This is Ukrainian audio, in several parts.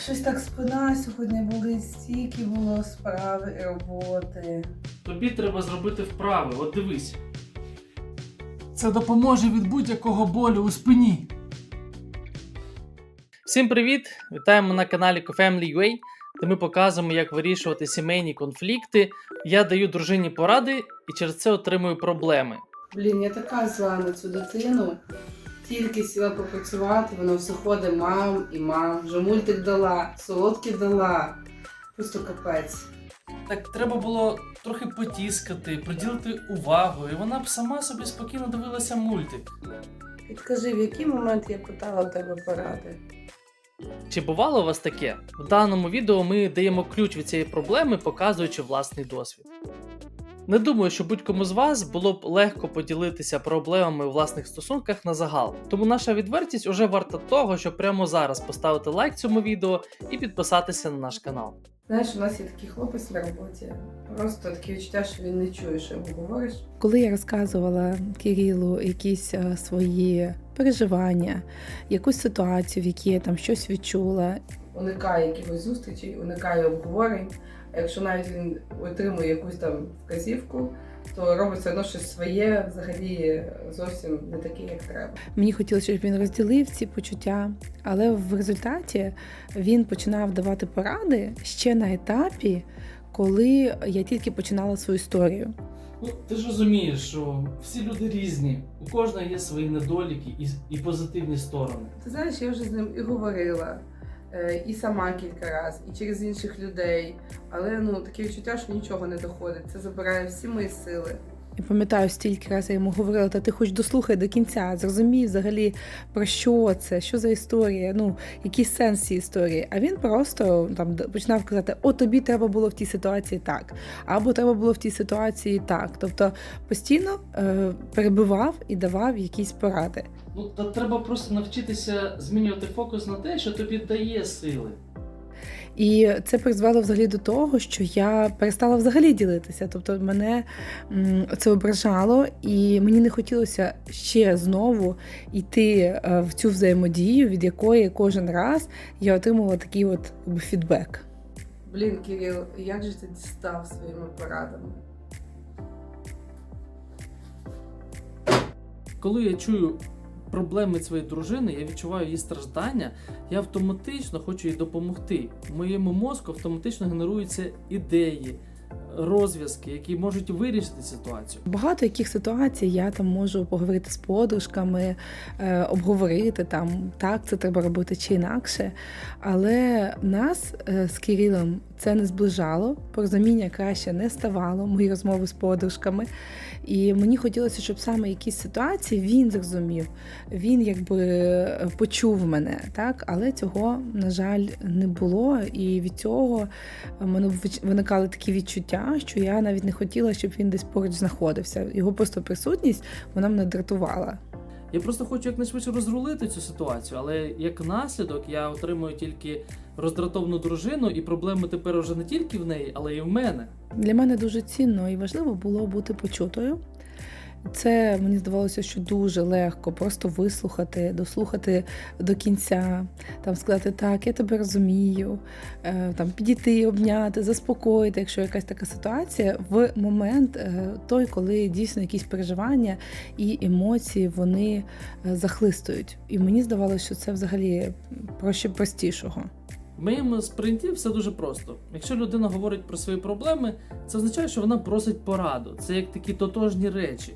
щось так спина сьогодні болить, стільки було справи і роботи. Тобі треба зробити вправи, от дивись. Це допоможе від будь-якого болю у спині. Всім привіт! Вітаємо на каналі CoFamily.ua, де ми показуємо, як вирішувати сімейні конфлікти. Я даю дружині поради і через це отримую проблеми. Блін, я така зла на цю дитину. Тільки сіла попрацювати, воно все ходить мам і мам. Вже мультик дала, солодкі дала. Просто капець. Так треба було трохи потіскати, приділити увагу, і вона б сама собі спокійно дивилася мультик. Підкажи, в який момент я питала тебе поради? Чи бувало у вас таке? В даному відео ми даємо ключ від цієї проблеми, показуючи власний досвід. Не думаю, що будь-кому з вас було б легко поділитися проблемами у власних стосунках на загал. Тому наша відвертість уже варта того, щоб прямо зараз поставити лайк цьому відео і підписатися на наш канал. Знаєш, у нас є такий хлопець на роботі. Просто таке відчуття, що він не чує, що йому говориш. Коли я розказувала Кирилу якісь е, свої переживання, якусь ситуацію, в якій я там щось відчула, уникає якихось зустрічей, уникає обговорень. А якщо навіть він отримує якусь там вказівку, то робить все одно щось своє, взагалі зовсім не таке, як треба. мені хотілося, щоб він розділив ці почуття, але в результаті він починав давати поради ще на етапі, коли я тільки починала свою історію. Ну, ти ж розумієш, що всі люди різні, у кожного є свої недоліки і, і позитивні сторони. Ти знаєш, я вже з ним і говорила, і сама кілька разів, і через інших людей. Але ну таке відчуття, що нічого не доходить. Це забирає всі мої сили. Я пам'ятаю, стільки разів я йому говорила, та ти хоч дослухай до кінця, зрозумій взагалі про що це, що за історія, ну який сенс цієї історії. А він просто там починав казати: О, тобі треба було в тій ситуації так, або треба було в тій ситуації так. Тобто постійно е, перебивав і давав якісь поради. Ну, та треба просто навчитися змінювати фокус на те, що тобі дає сили. І це призвело взагалі до того, що я перестала взагалі ділитися. Тобто мене це ображало, і мені не хотілося ще знову йти е, в цю взаємодію, від якої кожен раз я отримувала такий от фідбек. Блін, Кирил, як же ти дістав своїми порадами? Коли я чую проблеми своєї дружини, я відчуваю її страждання, я автоматично хочу їй допомогти. В моєму мозку автоматично генеруються ідеї, розв'язки, які можуть вирішити ситуацію. Багато яких ситуацій я там можу поговорити з подружками, е, обговорити там, так це треба робити чи інакше. Але нас е, з Кирилом це не зближало, порозуміння краще не ставало, мої розмови з подружками. І мені хотілося, щоб саме якісь ситуації він зрозумів, він якби е, почув мене, так але цього, на жаль, не було. І від цього в мене виникали такі відчуття, що я навіть не хотіла, щоб він десь поруч знаходився. Його просто присутність вона мене дратувала. Я просто хочу якнайшвидше розрулити цю ситуацію, але як наслідок я отримую тільки роздратовну дружину, і проблеми тепер уже не тільки в неї, але й в мене. Для мене дуже цінно і важливо було бути почутою. Це мені здавалося, що дуже легко просто вислухати, дослухати до кінця, там сказати так, я тебе розумію, е, там підійти, обняти, заспокоїти, якщо якась така ситуація, в момент е, той, коли дійсно якісь переживання і емоції вони е, захлистують. І мені здавалося, що це взагалі проще простішого. В моєму сприйнятті все дуже просто. Якщо людина говорить про свої проблеми, це означає, що вона просить пораду. Це як такі тотожні речі.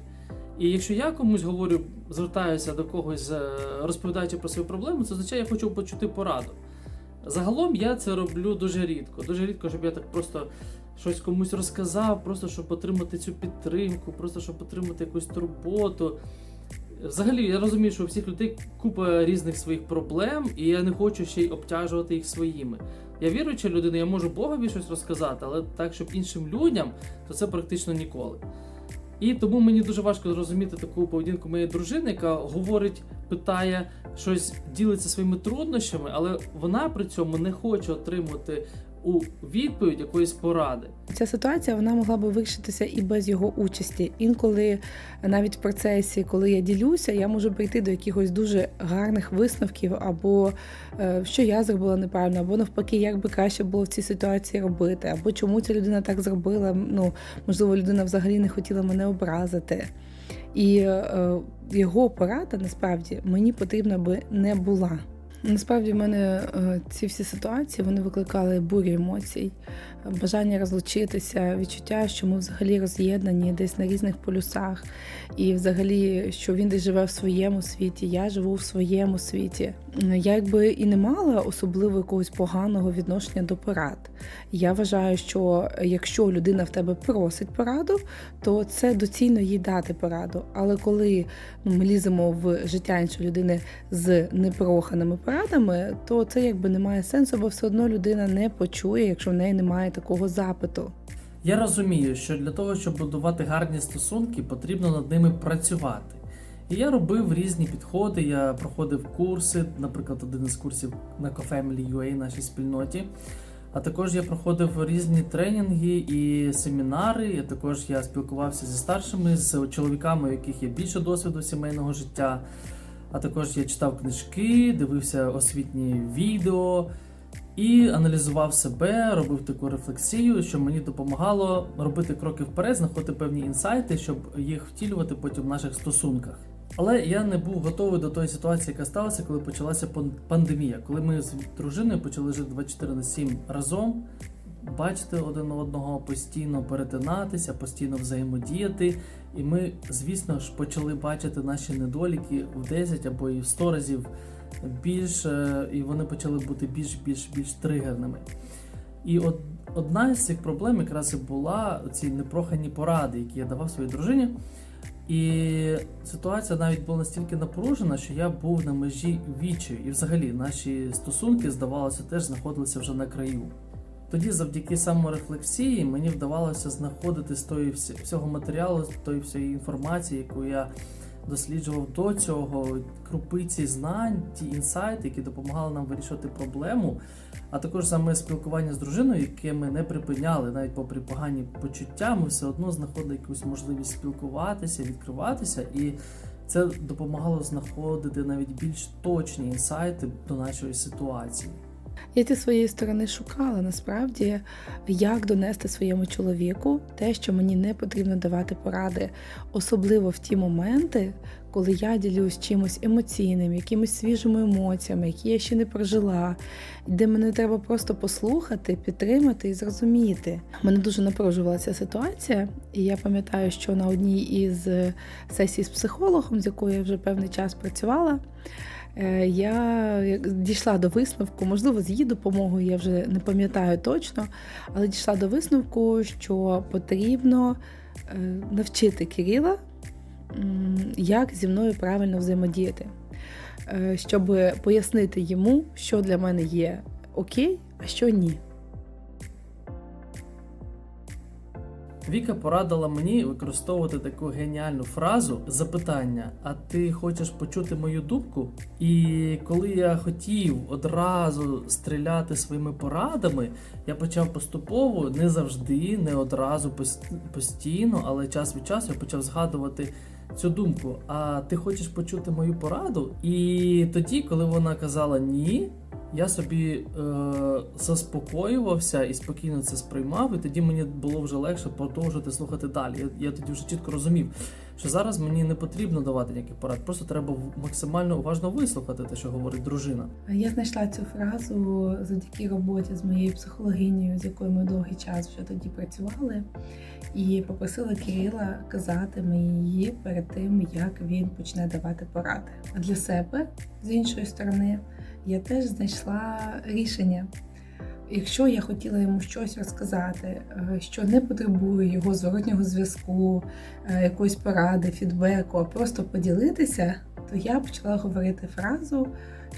І якщо я комусь говорю, звертаюся до когось, е, розповідаючи про свої проблеми, це означає, я хочу почути пораду. Загалом я це роблю дуже рідко. Дуже рідко, щоб я так просто щось комусь розказав, просто щоб отримати цю підтримку, просто щоб отримати якусь турботу. Взагалі, я розумію, що у всіх людей купа різних своїх проблем, і я не хочу ще й обтяжувати їх своїми. Я віруюча людина, я можу Богові щось розказати, але так, щоб іншим людям, то це практично ніколи. І тому мені дуже важко зрозуміти таку поведінку моєї дружини, яка говорить, питає щось, ділиться своїми труднощами, але вона при цьому не хоче отримувати у відповідь якоїсь поради. Ця ситуація вона могла би вирішитися і без його участі. Інколи навіть в процесі, коли я ділюся, я можу прийти до якихось дуже гарних висновків, або е, що я зробила неправильно, або навпаки, як би краще було в цій ситуації робити, або чому ця людина так зробила. Ну можливо, людина взагалі не хотіла мене образити. І е, його порада насправді мені потрібна би не була. Насправді в мене е, ці всі ситуації вони викликали бурю емоцій, бажання розлучитися, відчуття, що ми взагалі роз'єднані десь на різних полюсах, і взагалі, що він десь живе в своєму світі, я живу в своєму світі. Я якби і не мала особливо якогось поганого відношення до порад. Я вважаю, що якщо людина в тебе просить пораду, то це доцільно їй дати пораду. Але коли ну, ми ліземо в життя іншої людини з непроханими порадами, то це якби не має сенсу, бо все одно людина не почує, якщо в неї немає такого запиту. Я розумію, що для того, щоб будувати гарні стосунки, потрібно над ними працювати. І я робив різні підходи, я проходив курси, наприклад, один із курсів на CoFamily.ua нашій спільноті. А також я проходив різні тренінги і семінари. Я також я спілкувався зі старшими, з чоловіками, у яких є більше досвіду сімейного життя. А також я читав книжки, дивився освітні відео і аналізував себе, робив таку рефлексію, що мені допомагало робити кроки вперед, знаходити певні інсайти, щоб їх втілювати потім в наших стосунках. Але я не був готовий до тої ситуації, яка сталася, коли почалася пан- пандемія, коли ми з дружиною почали жити 24 на 7 разом, бачити один одного, постійно перетинатися, постійно взаємодіяти. І ми, звісно ж, почали бачити наші недоліки в 10 або і в 100 разів більше, і вони почали бути більш більш більш тригерними. І от одна з цих проблем якраз і була ці непрохані поради, які я давав своїй дружині. І ситуація навіть була настільки напружена, що я був на межі відчаю. І взагалі наші стосунки, здавалося, теж знаходилися вже на краю. Тоді, завдяки саморефлексії, мені вдавалося знаходити з тої всього матеріалу, з тої всієї інформації, яку я досліджував до цього, крупиці знань, ті інсайти, які допомагали нам вирішувати проблему. А також саме спілкування з дружиною, яке ми не припиняли, навіть попри погані почуття, ми все одно знаходили якусь можливість спілкуватися, відкриватися, і це допомагало знаходити навіть більш точні інсайти до нашої ситуації. Я зі своєї сторони шукала насправді, як донести своєму чоловіку те, що мені не потрібно давати поради, особливо в ті моменти, коли я ділюсь чимось емоційним, якимись свіжими емоціями, які я ще не прожила, де мене треба просто послухати, підтримати і зрозуміти. Мене дуже напружувала ця ситуація, і я пам'ятаю, що на одній із сесій з психологом, з якою я вже певний час працювала. Е, Я дійшла до висновку, можливо, з її допомогою, я вже не пам'ятаю точно, але дійшла до висновку, що потрібно е, навчити Кирила, як зі мною правильно взаємодіяти, Е, щоб пояснити йому, що для мене є окей, а що ні. Віка порадила мені використовувати таку геніальну фразу запитання: а ти хочеш почути мою думку? І коли я хотів одразу стріляти своїми порадами, я почав поступово не завжди, не одразу постійно, але час від часу я почав згадувати цю думку. А ти хочеш почути мою пораду? І тоді, коли вона казала ні. Я собі е, заспокоювався і спокійно це сприймав, і тоді мені було вже легше продовжувати слухати далі. Я, я тоді вже чітко розумів, що зараз мені не потрібно давати ніяких порад, просто треба максимально уважно вислухати те, що говорить дружина. Я знайшла цю фразу завдяки роботі з моєю психологинею, з якою ми довгий час вже тоді працювали, і попросила Кирила казати мені її перед тим, як він почне давати поради. А для себе, з іншої сторони, я теж знайшла рішення. Якщо я хотіла йому щось розказати, е, що не потребує його зворотнього зв'язку, е, якоїсь поради, фідбеку, а просто поділитися, то я почала говорити фразу,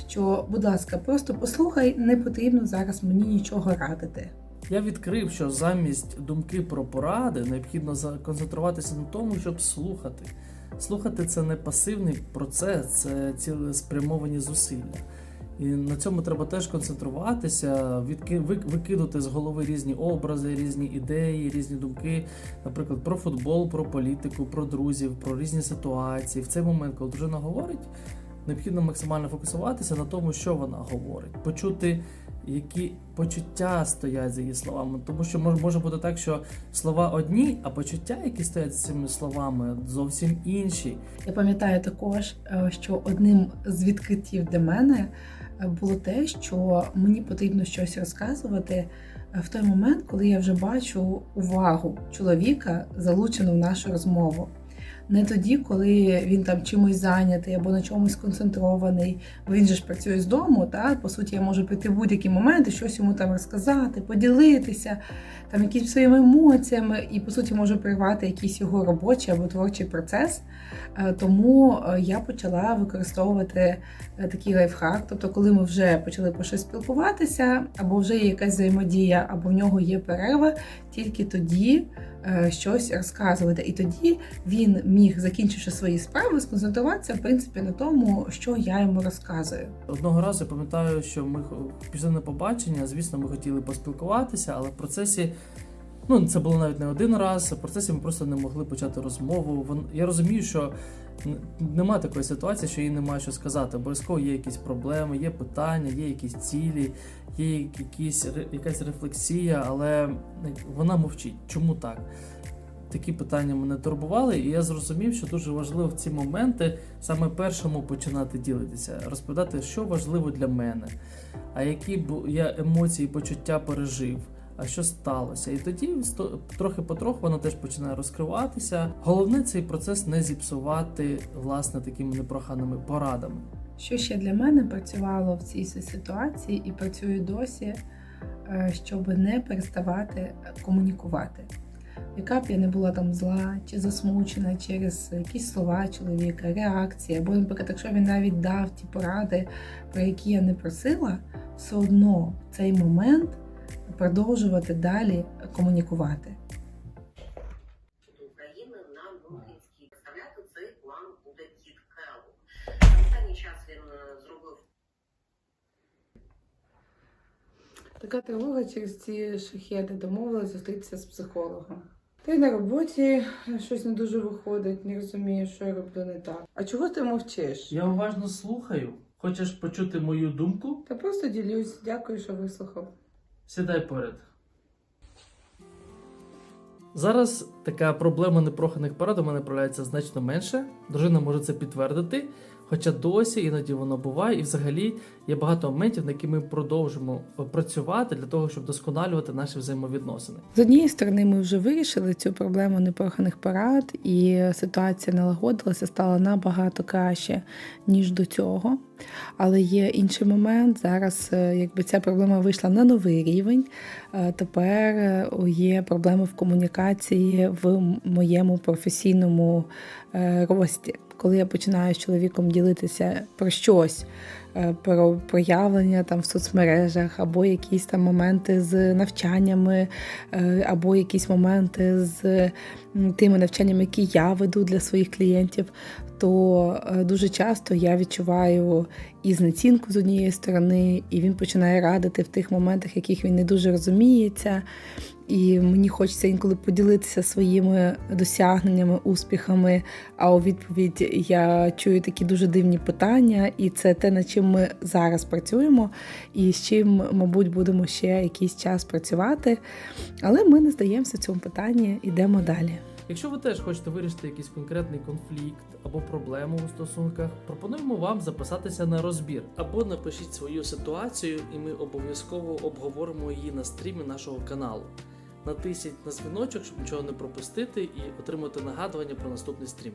що, будь ласка, просто послухай, не потрібно зараз мені нічого радити. Я відкрив, що замість думки про поради необхідно законцентруватися на тому, щоб слухати. Слухати це не пасивний процес, це цілеспрямовані зусилля. І на цьому треба теж концентруватися, викинути з голови різні образи, різні ідеї, різні думки, наприклад, про футбол, про політику, про друзів, про різні ситуації. В цей момент, коли дружина говорить, необхідно максимально фокусуватися на тому, що вона говорить, почути, які почуття стоять за її словами. Тому що мож- може бути так, що слова одні, а почуття, які стоять за цими словами, зовсім інші. Я пам'ятаю також, е, що одним з відкриттів для мене е, було те, що мені потрібно щось розказувати е, в той момент, коли я вже бачу увагу чоловіка залучену в нашу розмову. Не тоді, коли він там чимось зайнятий або на чомусь сконцентрований, бо він же ж працює з дому, та по суті, я можу прийти в будь-який момент і щось йому там розказати, поділитися, там якісь своїми емоціями, і по суті можу прервати якийсь його робочий або творчий процес. Е, Тому е, я почала використовувати е, такий лайфхак. Тобто, коли ми вже почали по щось спілкуватися, або вже є якась взаємодія, або в нього є перерва, тільки тоді щось розказувати. І тоді він міг, закінчивши свої справи, сконцентруватися в принципі на тому, що я йому розказую. Одного разу я пам'ятаю, що ми пішли на побачення. Звісно, ми хотіли поспілкуватися, але в процесі. Ну, це було навіть не один раз. В процесі ми просто не могли почати розмову. Я розумію, що нема такої ситуації, що їй немає що сказати. Обов'язково є якісь проблеми, є питання, є якісь цілі, є якісь, якась рефлексія, але вона мовчить. Чому так? Такі питання мене турбували, і я зрозумів, що дуже важливо в ці моменти саме першому починати ділитися, розповідати, що важливо для мене, а які б я емоції, почуття пережив, що сталося. І тоді трохи потроху воно теж починає розкриватися. Головне цей процес не зіпсувати власне такими непроханими порадами. Що ще для мене працювало в цій ситуації і працює досі, е, щоб не переставати комунікувати. Яка б я не була там зла чи засмучена через якісь слова чоловіка, реакції, або, наприклад, якщо він навіть дав ті поради, про які я не просила, все одно в цей момент продовжувати далі комунікувати. України на Луганській. Представляти цей план буде Кіт. Останній час він зробив Така тривога через ці шахеди домовилась зустрітися з психологом. Ти на роботі щось не дуже виходить, не розумієш, що я роблю не так. А чого ти мовчиш? Я уважно слухаю. Хочеш почути мою думку? Та просто ділюсь. Дякую, що вислухав. Сідай поряд. Зараз така проблема непроханих парад у мене проявляється значно менше. Дружина може це підтвердити, хоча досі іноді воно буває, і взагалі є багато моментів, на які ми продовжимо працювати для того, щоб досконалювати наші взаємовідносини. З однієї сторони, ми вже вирішили цю проблему непроханих порад, і ситуація налагодилася, стала набагато краще, ніж до цього. Але є інший момент. Зараз, е, якби ця проблема вийшла на новий рівень. е, Тепер е, є проблеми в комунікації в моєму професійному е, рості. Коли я починаю з чоловіком ділитися про щось, е, про проявлення там в соцмережах, або якісь там моменти з навчаннями, е, або якісь моменти з тими навчаннями, які я веду для своїх клієнтів, то е, дуже часто я відчуваю і знецінку з однієї сторони, і він починає радити в тих моментах, яких він не дуже розуміється. І мені хочеться інколи поділитися своїми досягненнями, успіхами. А у відповідь я чую такі дуже дивні питання, і це те, над чим ми зараз працюємо, і з чим, мабуть, будемо ще якийсь час працювати. Але ми не здаємося цьому питанні, йдемо далі. Якщо ви теж хочете вирішити якийсь конкретний конфлікт або проблему у стосунках, пропонуємо вам записатися на розбір або напишіть свою ситуацію, і ми обов'язково обговоримо її на стрімі нашого каналу. Натисніть на дзвіночок, щоб нічого не пропустити, і отримати нагадування про наступний стрім.